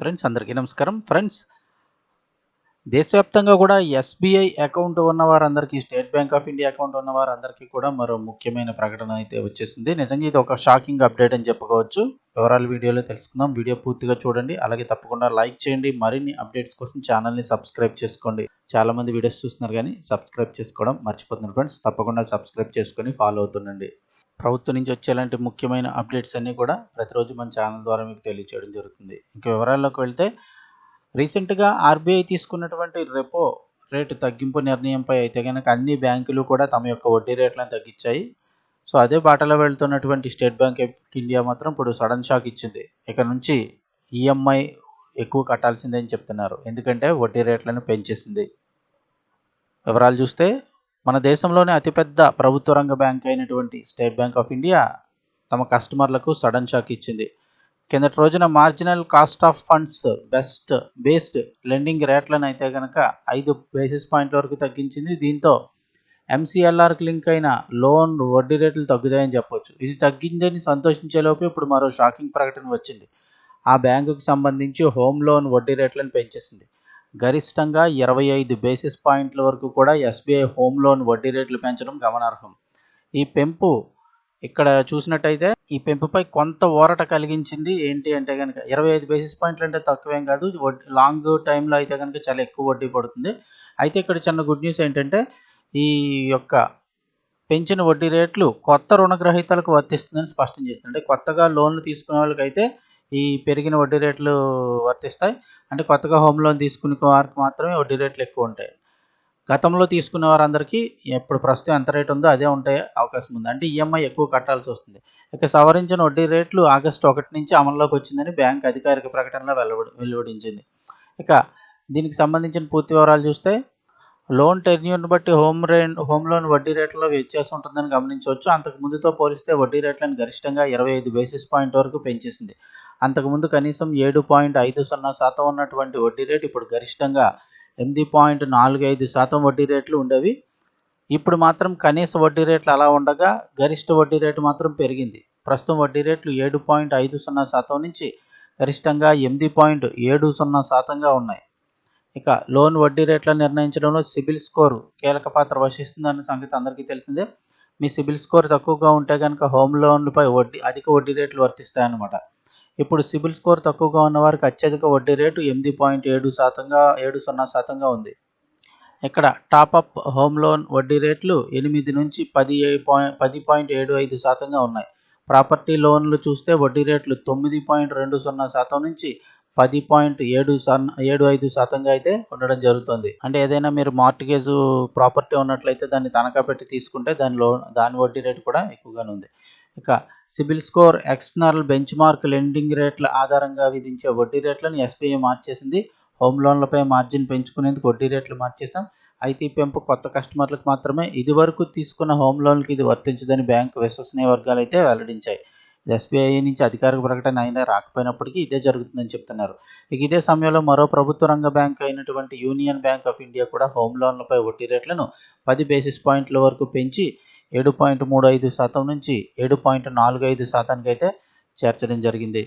Friends అందరికీ నమస్కారం. Friends దేశవ్యాప్తంగా కూడా ఎస్బీఐ అకౌంట్ ఉన్న వారందరికీ State Bank of India account ఉన్న వారందరికీ కూడా మరో ముఖ్యమైన ప్రకటన అయితే వచ్చేసింది. నిజంగా ఇది ఒక షాకింగ్ అప్డేట్ అని చెప్పుకోవచ్చు. వివరాలు వీడియోలో తెలుసుకుందాం. వీడియో పూర్తిగా చూడండి. అలాగే తప్పకుండా లైక్ చేయండి. మరిన్ని అప్డేట్స్ కోసం ఛానల్ని సబ్స్క్రైబ్ చేసుకోండి. చాలామంది వీడియోస్ చూస్తున్నారు కానీ సబ్స్క్రైబ్ చేసుకోవడం మర్చిపోతున్నారు ఫ్రెండ్స్. తప్పకుండా సబ్స్క్రైబ్ చేసుకొని ఫాలో అవుతుండండి. ప్రభుత్వం నుంచి వచ్చేలాంటి ముఖ్యమైన అప్డేట్స్ అన్నీ కూడా ప్రతిరోజు మన ఛానల్ ద్వారా మీకు తెలియచేయడం జరుగుతుంది. ఇంకా వివరాల్లోకి వెళ్తే రీసెంట్గా ఆర్బీఐ తీసుకున్నటువంటి రెపో రేటు తగ్గింపు నిర్ణయంపై అయితే కనుక అన్ని బ్యాంకులు కూడా తమ యొక్క వడ్డీ రేట్లను తగ్గించాయి. సో అదే బాటలో వెళ్తున్నటువంటి స్టేట్ బ్యాంక్ ఆఫ్ ఇండియా మాత్రం ఇప్పుడు సడన్ షాక్ ఇచ్చింది. ఇక నుంచి ఈఎంఐ ఎక్కువ కట్టాల్సిందే అని చెప్తున్నారు. ఎందుకంటే వడ్డీ రేట్లను పెంచేసింది. వివరాలు చూస్తే మన దేశంలోనే అతిపెద్ద ప్రభుత్వ రంగ బ్యాంక్ అయినటువంటి స్టేట్ బ్యాంక్ ఆఫ్ ఇండియా తమ కస్టమర్లకు సడన్ షాక్ ఇచ్చింది. కిందటి రోజున marginal cost of funds best based lending రేట్లను అయితే కనుక ఐదు బేసిస్ పాయింట్ల వరకు తగ్గించింది. దీంతో ఎంసీఎల్ఆర్కి లింక్ అయిన లోన్ వడ్డీ రేట్లు తగ్గుతాయని చెప్పొచ్చు. ఇది తగ్గిందని సంతోషించేలోపు ఇప్పుడు మరో షాకింగ్ ప్రకటన వచ్చింది. ఆ బ్యాంకుకు సంబంధించి హోమ్ లోన్ వడ్డీ రేట్లను పెంచేసింది. గరిష్టంగా ఇరవై ఐదు బేసిస్ పాయింట్ల వరకు కూడా ఎస్బీఐ హోమ్ లోన్ వడ్డీ రేట్లు పెంచడం గమనార్హం. ఈ పెంపు ఇక్కడ చూసినట్టయితే ఈ పెంపుపై కొంత ఊరట కలిగించింది. ఏంటి అంటే కనుక ఇరవై ఐదు బేసిస్ పాయింట్లు అంటే తక్కువేం కాదు. లాంగ్ టైంలో అయితే కనుక చాలా ఎక్కువ వడ్డీ పడుతుంది. అయితే ఇక్కడ చిన్న గుడ్ న్యూస్ ఏంటంటే ఈ యొక్క పెంచిన వడ్డీ రేట్లు కొత్త రుణగ్రహీతలకు వర్తిస్తుందని స్పష్టం చేస్తుంది అంటే కొత్తగా లోన్లు తీసుకునే వాళ్ళకైతే ఈ పెరిగిన వడ్డీ రేట్లు వర్తిస్తాయి. అంటే కొత్తగా హోమ్ లోన్ తీసుకునే వారికి మాత్రమే వడ్డీ రేట్లు ఎక్కువ ఉంటాయి. గతంలో తీసుకున్న వారందరికీ ఎప్పుడు ప్రస్తుతం ఎంత రేట్ ఉందో అదే ఉంటే అవకాశం ఉంది. అంటే ఈఎంఐ ఎక్కువ కట్టాల్సి వస్తుంది. ఇక సవరించిన వడ్డీ రేట్లు ఆగస్టు ఒకటి నుంచి అమల్లోకి వచ్చిందని బ్యాంక్ అధికారిక ప్రకటనలో వెలువడి వెలువడించింది. ఇక దీనికి సంబంధించిన పూర్తి వివరాలు చూస్తే లోన్ టెన్యూర్ని బట్టి హోమ్ రే హోమ్ లోన్ వడ్డీ రేట్లలో వ్యత్యాసం ఉంటుందని గమనించవచ్చు. అంతకు ముందుతో పోలిస్తే వడ్డీ రేట్లను గరిష్టంగా ఇరవై ఐదు బేసిస్ పాయింట్ వరకు పెంచేసింది. అంతకుముందు కనీసం ఏడు పాయింట్ ఐదు సున్నా శాతం ఉన్నటువంటి వడ్డీ రేటు ఇప్పుడు గరిష్టంగా ఎనిమిది పాయింట్ నాలుగు ఐదు శాతం వడ్డీ రేట్లు ఉండేవి. ఇప్పుడు మాత్రం కనీస వడ్డీ రేట్లు అలా ఉండగా గరిష్ట వడ్డీ రేటు మాత్రం పెరిగింది. ప్రస్తుతం వడ్డీ రేట్లు ఏడు పాయింట్ ఐదు సున్నా శాతం నుంచి గరిష్టంగా ఎనిమిది పాయింట్ ఏడు సున్నా శాతంగా ఉన్నాయి. ఇక లోన్ వడ్డీ రేట్లను నిర్ణయించడంలో సిబిల్ స్కోర్ కీలక పాత్ర వహిస్తుందన్న సంగతి అందరికీ తెలిసిందే. మీ సిబిల్ స్కోర్ తక్కువగా ఉంటే కనుక హోమ్ లోన్లపై వడ్డీ అధిక వడ్డీ రేట్లు వర్తిస్తాయన్నమాట. ఇప్పుడు సిబిల్ స్కోర్ తక్కువగా ఉన్న వారికి అత్యధిక వడ్డీ రేటు ఎనిమిది పాయింట్ ఏడు శాతంగా ఏడు సున్నా శాతంగా ఉంది. ఇక్కడ టాపప్ హోమ్ లోన్ వడ్డీ రేట్లు ఎనిమిది నుంచి పది పాయింట్ పది పాయింట్ ఏడు ఐదు శాతంగా ఉన్నాయి. ప్రాపర్టీ లోన్లు చూస్తే వడ్డీ రేట్లు తొమ్మిది పాయింట్ రెండు సున్నా శాతం నుంచి పది పాయింట్ ఏడు ఏడు ఐదు శాతంగా అయితే ఉండడం జరుగుతుంది. అంటే ఏదైనా మీరు మార్టిగేజ్ ప్రాపర్టీ ఉన్నట్లయితే దాన్ని తనఖా పెట్టి తీసుకుంటే దాని లోన్ దాని వడ్డీ రేటు కూడా ఎక్కువగానే ఉంది. ఇక CIBIL score external benchmark lending రేట్ల ఆధారంగా విధించే వడ్డీ రేట్లను ఎస్బీఐ మార్చేసింది. హోమ్ లోన్లపై మార్జిన్ పెంచుకునేందుకు వడ్డీ రేట్లు మార్చేసాం అయితే ఈ పెంపు కొత్త కస్టమర్లకు మాత్రమే. ఇది వరకు తీసుకున్న హోమ్ లోన్లకు ఇది వర్తించదని బ్యాంకు విశ్వసనీయ వర్గాలు అయితే వెల్లడించాయి ఎస్బీఐ నుంచి అధికారిక ప్రకటన అయినా రాకపోయినప్పటికీ ఇదే జరుగుతుందని చెప్తున్నారు. ఇక ఇదే సమయంలో మరో ప్రభుత్వ రంగ బ్యాంక్ అయినటువంటి యూనియన్ బ్యాంక్ ఆఫ్ ఇండియా కూడా హోమ్ లోన్లపై వడ్డీ రేట్లను పది బేసిస్ పాయింట్ల వరకు పెంచి ఏడు పాయింట్ మూడు ఐదు శాతం నుంచి ఏడు పాయింట్ నాలుగు ఐదు శాతానికి అయితే చేర్చడం జరిగింది.